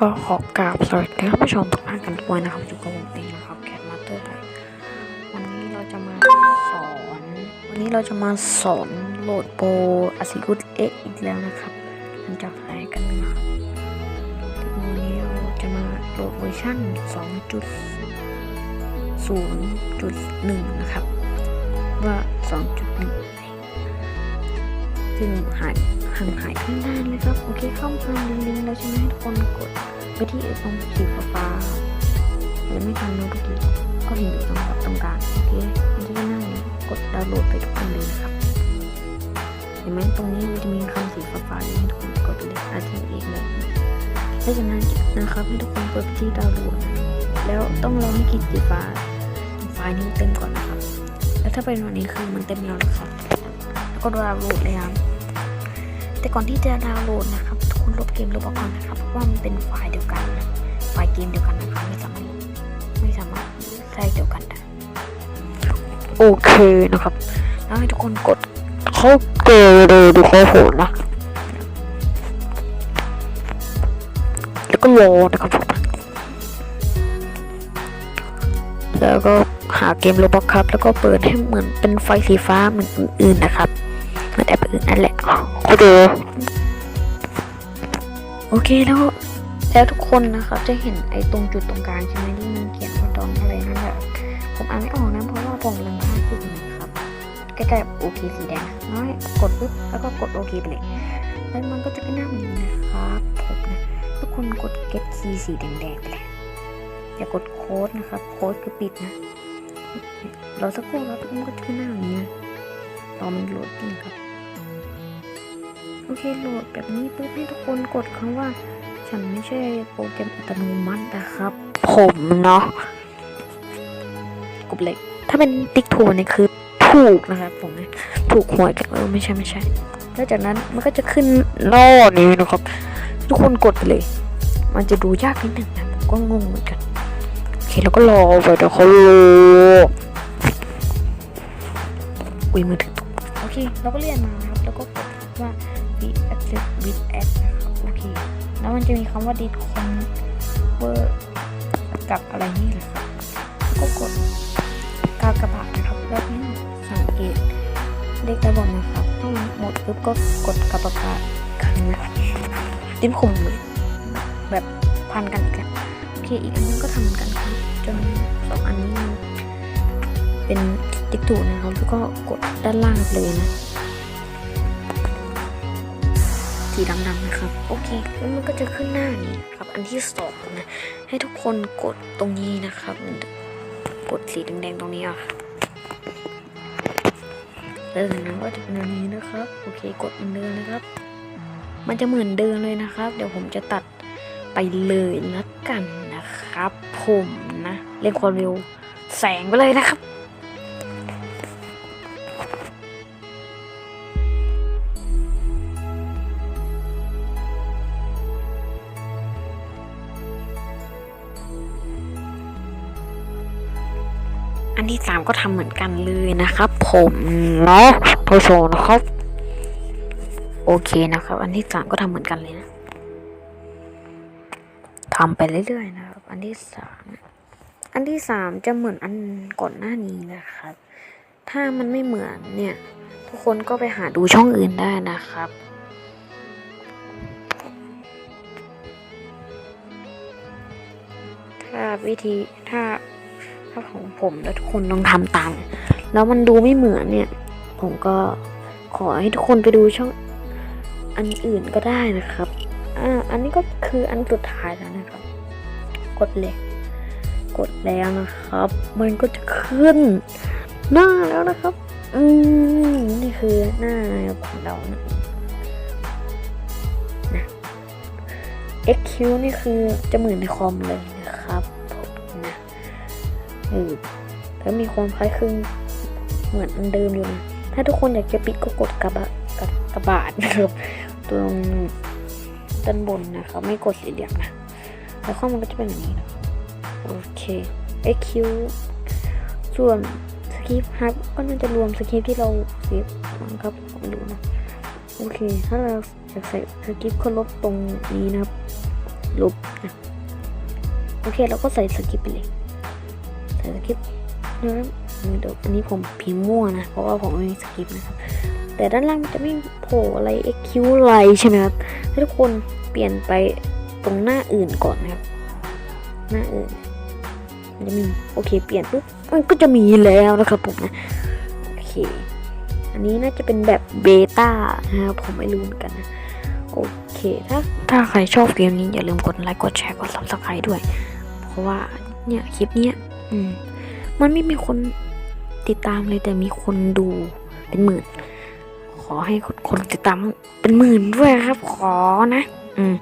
ก็ขอกราบสวัสดีท่านผู้ชมทุกท่านกันด้วยนะครับอยู่กับผมเองนะครับแคทมาเตอร์ไทยวันนี้เราจะมาสอน วันนี้เราจะมาสอนโหลดโปรอาซิกุตเอ็กอีกแล้วนะครับหลังจากหายกันมาวันนี้เราจะมาโหลดเวอร์ชัน2.0.1 นะครับ ว่า 2.1ซึ่งหาย ห่างหายไปนานเลยครับ โอเคเข้ามาลิงลิงก์แล้วใช่ไหมทุกคนกดไปที่ตรงสีฟ้าๆหรือไม่ทันโน้ตกี้ก็เห็นอยู่ตรงกับตรงกลางโอเคมันจะง่ายกดดาวน์โหลดไปทุกคนเลยนะครับเห็นไหมตรงนี้มันจะมีคำสีฟ้าๆอยู่ให้ทุกคนกดไปเลยอาทีเองเลยเพราะฉะนั้นนะครับให้ทุกคนกดไปที่ดาวน์โหลดแล้วต้องรอให้กิจสีฟ้าไฟล์นี้เต็มก่อนนะครับ แล้วถ้าเป็นวันนี้คือมันเต็มแล้วนะครับก็ดาวน์โหลดเลยครับ แต่ก่อนที่จะดาวน์โหลดนะครับทุกคนลบเกมลบออกก่อนนะครับเพราะว่ามันเป็นไฟล์เดียวกันนะไฟล์เกมเดียวกันนะครับไม่สามารถไม่สามารถใช้เดียวกันได้โอเคนะครับแล้วให้ทุกคนกดเข้าเกมเลยดูข้อโหดนะแล้วก็รอนะครับผมแล้วก็หาเกมโลบอกครับ แล้วก็เปิดให้เหมือนเป็นไฟสีฟ้าเหมือนอื่นๆนะครับเหมือน แอปอื่นนั่นแหละก็ดูโอเคแล้วแล้วทุกคนนะครับจะเห็นไอ้ตรงจุดตรงกลางใช่ไหมที่มันเขียนว่าดอนอะไรนั่นแหละผมอ่านไม่ออกนะเพราะว่าผมกำลังพลาดอยู่นะครับใกล้ๆโอเคสีแดงน้อยกดปุ๊บแล้วก็กดโอเคไปเลยแล้วมันก็จะเป็นหน้าแบบนี้นะครับผมนะทุกคนกด get key สีแดงๆไปเลยอย่ากดโค้ดนะครับโค้ดคือปิดนะเราสักครู่แล้วมันก็จะเป็นหน้าแบบนี้นะรอมันโหลดจริงครับ โอเคโหลดแบบนี้ปุ๊บให้ทุกคนกดคำว่า ฉันไม่ใช่โปรแกรมอัตโนมัตินะครับ ผมเนาะกดเลยถ้าเป็นติ๊กถูกเนี่ยคือถูกนะครับผมนะถูกหวยกันเออไม่ใช่ไม่ใช่แล้วจากนั้นมันก็จะขึ้นหน้านี้นะครับ ทุกคนกดไปเลย มันจะดูยากนิดหนึ่งนะผมก็งงเหมือนกันโอเคแล้วก็รอไปเดี๋ยวเขาโหลดอุ้ยมือถือตกโอเคเราก็เรียนมานะครับ แล้วก็กดว่า we access with add นะครับโอเค แล้วมันจะมีคำว่า did convert กับอะไรนี่แหละครับแล้วก็กดกากระบาทนะครับ แล้วนี่สังเกตเลขด้านบนะครับถ้ามันหมดปุ๊บก็กดกากบาทครั้งนะดิ้นข่มแบบพันกันกันโอเค อีกอันนึงก็ทำเหมือนกันครับจนสองอันนี้เป็นติ๊กถูกนะครับแล้วก็กดด้านล่างเลยนะ สีดำๆนะครับ โอเคแล้วมันก็จะขึ้นหน้านี้ครับ อันที่สองนะ ให้ทุกคนกดตรงนี้นะครับ กดสีแดงๆตรงนี้อะแล้วจากนั้นก็จะเป็นอันนี้นะครับ โอเค กดเหมือนเดิมนะครับ มันจะเหมือนเดิมเลยนะครับ เดี๋ยวผมจะตัดไปเลยละกันนะครับ ผมนะ เร่งความเร็วแสงไปเลยนะครับ อันที่สามก็ทำเหมือนกันเลยนะครับ ผมเนาะโทโชนะครับ โอเคนะครับ อันที่สามก็ทำเหมือนกันเลยนะทำไปเรื่อยๆนะครับ อันที่สามอันที่สามจะเหมือนอันก่อนหน้านี้นะครับ ถ้ามันไม่เหมือนเนี่ย ทุกคนก็ไปหาดูช่องอื่นได้นะครับถ้าวิธีถ้า ถ้าของผมแล้วทุกคนลองทำตาม แล้วมันดูไม่เหมือนเนี่ย ผมก็ขอให้ทุกคนไปดูช่องอันอื่นก็ได้นะครับ อ่า อันนี้ก็คืออันสุดท้ายแล้วนะครับ กดเลย กดแล้วนะครับ มันก็จะขึ้น หน้าแล้วนะครับ อืม นี่คือหน้าของเรานะนะ XQ นี่คือจะเหมือนในคอมเลยนะครับ เออแล้วมีความคล้ายคลึงเหมือนอันเดิมอยู่นะถ้าทุกคนอยากจะปิดก็กดกระบะกระกระบาดนะครับตรงด้านบนนะครับไม่กดสีเหลี่ยมนะแล้วข้อมันก็จะเป็นอย่างนี้นะโอเค XQ ส่วนสคริปต์ฮับก็น่าจะรวมสคริปต์ที่เราเซฟนะครับผมดูนะโอเค ถ้าเราอยากใส่สคริปต์ก็ลบตรงนี้นะครับลบนะโอเคเราก็ใส่สคริปต์ไปเลย ใส่สคริปต์นะครับเดี๋ยวอันนี้ผมพิมพ์มั่วนะ เพราะว่าผมไม่มีสคริปต์นะครับ แต่ด้านล่างมันจะไม่โผล่อะไร EQ อะไรใช่ไหมครับให้ทุกคนเปลี่ยนไปตรงหน้าอื่นก่อนนะครับ หน้าอื่นมันจะมีโอเค เปลี่ยนปุ๊บมันก็จะมีแล้วนะครับผมนะโอเค อันนี้น่าจะเป็นแบบเบต้านะครับผมไม่รู้เหมือนกันนะโอเคถ้าถ้าใครชอบเกมนี้อย่าลืมกดไลค์กดแชร์กด subscribe ด้วย เพราะว่าเนี่ยคลิปเนี้ย อืม มันไม่มีคนติดตามเลยแต่มีคนดูเป็นหมื่น ขอให้คนติดตามเป็นหมื่นด้วยครับ ขอนะ อืม